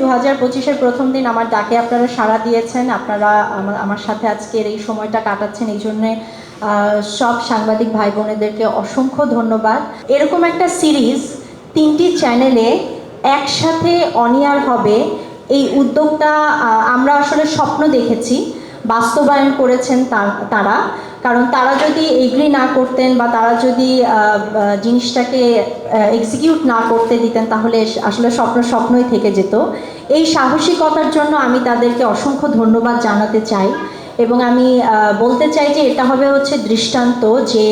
দু হাজার পঁচিশের প্রথম দিন আমার ডাকে আপনারা সাড়া দিয়েছেন। আপনারা আমা- আমার সাথে আজকের এই সময়টা কাটাচ্ছেন। এই জন্যে সব সাংবাদিক ভাই বোনেদেরকে অসংখ্য ধন্যবাদ। এরকম একটা সিরিজ তিনটি চ্যানেলে একসাথে অনিয়ার হবে। এই উদ্যোগটা আমরা আসলে স্বপ্ন দেখেছি। বাস্তবায়ন করেছেন তারা। কারণ তারা যদি এগ্রি না করতেন বা তারা যদি জিনিসটাকে এক্সিকিউট না করতে দিতেন তাহলে আসলে স্বপ্ন স্বপ্নই থেকে যেত। এই সাহসিকতার জন্য আমি তাদেরকে অসংখ্য ধন্যবাদ জানাতে চাই এবং আমি বলতে চাই যে এটা হবে হচ্ছে দৃষ্টান্ত যে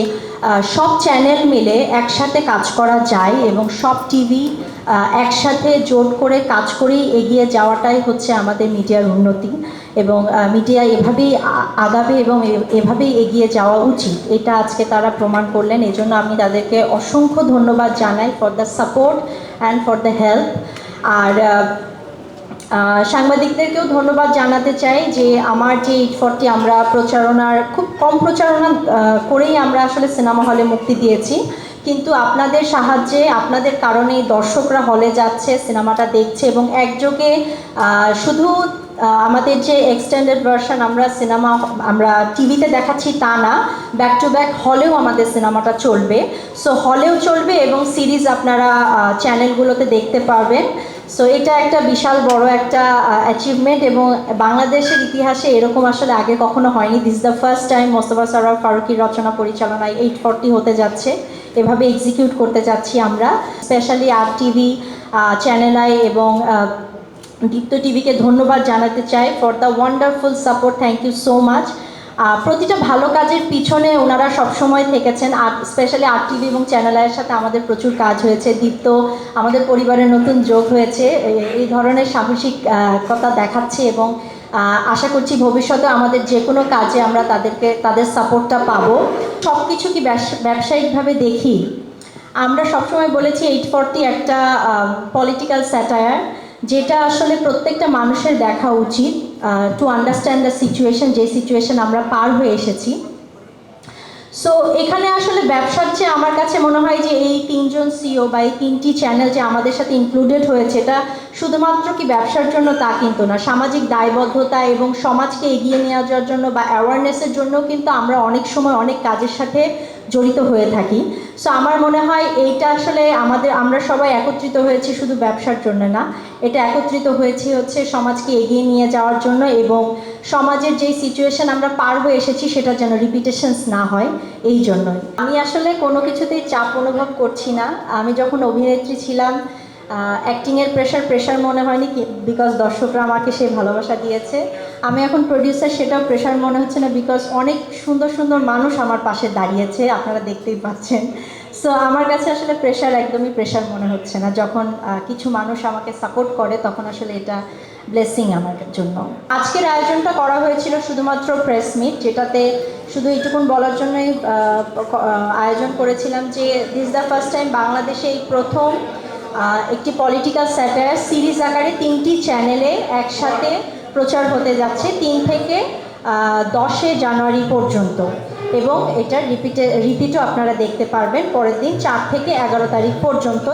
সব চ্যানেল মিলে একসাথে কাজ করা যায় এবং সব টিভি একসাথে জোট করে কাজ করেই এগিয়ে যাওয়াটাই হচ্ছে আমাদের মিডিয়ার উন্নতি এবং মিডিয়া এভাবেই আগাবে এবং এভাবেই এগিয়ে যাওয়া উচিত। এটা আজকে তারা প্রমাণ করলেন। এজন্য আমি তাদেরকে অসংখ্য ধন্যবাদ জানাই for the support and for the help আর সাংবাদিকদেরকেও ধন্যবাদ জানাতে চাই যে আমার যে এইট আমরা প্রচারণার, খুব কম প্রচারণা করেই আমরা আসলে সিনেমা হলে মুক্তি দিয়েছি। কিন্তু আপনাদের সাহায্যে আপনাদের কারণেই দর্শকরা হলে যাচ্ছে সিনেমাটা দেখছে এবং একযোগে শুধু আমাদের যে এক্সটেন্ডেড ভার্সন আমরা সিনেমা আমরা টিভিতে দেখাচ্ছি তা না। ব্যাক টু ব্যাক হলেও আমাদের সিনেমাটা চলবে। সো হলেও চলবে এবং সিরিজ আপনারা চ্যানেলগুলোতে দেখতে পারবেন। সো এটা একটা বিশাল বড় একটা অ্যাচিভমেন্ট এবং বাংলাদেশের ইতিহাসে এরকম আসলে আগে কখনো হয়নি। This the first time Mostafa Sarwar ফারুকির রচনা পরিচালনায় এইট ফর্টি হতে যাচ্ছে। এভাবে এক্সিকিউট করতে যাচ্ছি আমরা specially R TV Channel i এবং দীপ্ত টিভিকে ধন্যবাদ জানাতে চাই for the wonderful support thank you so much প্রতিটা ভালো কাজের পিছনে ওনারা সবসময় থেকেছেন, আর স্পেশালি আর টিভি এবং চ্যানেলের সাথে আমাদের প্রচুর কাজ হয়েছে। দীপ্ত, আমাদের পরিবারের নতুন যোগ হয়েছে এই ধরনের সাহসিকতা দেখাচ্ছে এবং আশা করছি ভবিষ্যতে আমাদের যে কোনো কাজে আমরা তাদেরকে, তাদের সাপোর্টটা পাবো। সব কিছু কি ব্যবসা- ব্যবসায়িকভাবে দেখি? আমরা সবসময় বলেছি এইট ফর্টি একটা পলিটিক্যাল স্যাটায়ার যেটা আসলে প্রত্যেকটা মানুষের দেখা উচিত টু আন্ডারস্ট্যান্ড দ্য সিচুয়েশন যে সিচুয়েশন আমরা পার হয়ে এসেছি। সো এখানে আসলে ব্যবসার চেয়ে আমার কাছে মনে হয় যে এই তিনজন সিও বা এই তিনটি চ্যানেল যে আমাদের সাথে ইনক্লুডেড হয়েছে, এটা শুধুমাত্র কি ব্যবসার জন্য তা কিন্তু না। সামাজিক দায়বদ্ধতা এবং সমাজকে এগিয়ে নিয়ে যাওয়ার জন্য বা অ্যাওয়ারনেসের জন্য কিন্তু আমরা অনেক সময় অনেক কাজের সাথে জড়িত হয়ে থাকি। সো আমার মনে হয় এইটা আসলে আমাদের, আমরা সবাই একত্রিত হয়েছি শুধু ব্যবসার জন্য না। এটা একত্রিত হয়েছি হচ্ছে সমাজকে এগিয়ে নিয়ে যাওয়ার জন্য এবং সমাজের যেই সিচুয়েশন আমরা পার হয়ে এসেছি সেটা যেন রিপিটেশনস না হয়, এই জন্যই। আমি আসলে কোনো কিছুতেই চাপ অনুভব করছি না। আমি যখন অভিনেত্রী ছিলাম অ্যাক্টিংয়ের প্রেশার প্রেশার মনে হয়নি বিকজ দর্শকরা আমাকে সেই ভালোবাসা দিয়েছে। আমি এখন প্রডিউসার সেটাও প্রেশার মনে হচ্ছে না বিকজ অনেক সুন্দর সুন্দর মানুষ আমার পাশে দাঁড়িয়েছে, আপনারা দেখতেই পাচ্ছেন। সো আমার কাছে আসলে প্রেশার একদমই প্রেশার মনে হচ্ছে না। যখন কিছু মানুষ আমাকে সাপোর্ট করে, তখন আসলে এটা ব্লেসিং আমার জন্য। আজকের আয়োজনটা করা হয়েছিল শুধুমাত্র প্রেস মিট যেটাতে শুধু এইটুকুন বলার জন্যই আয়োজন করেছিলাম যে দিস দ্য ফার্স্ট টাইম বাংলাদেশে এই প্রথম একটি পলিটিক্যাল স্যাটার সিরিজ আকারে তিনটি চ্যানেলে একসাথে প্রচার হতে যাচ্ছে, তিন থেকে দশে জানুয়ারি পর্যন্ত। এবং এটার রিপিটে রিপিটও আপনারা দেখতে পারবেন, পরের দিন চার থেকে এগারো তারিখ পর্যন্ত।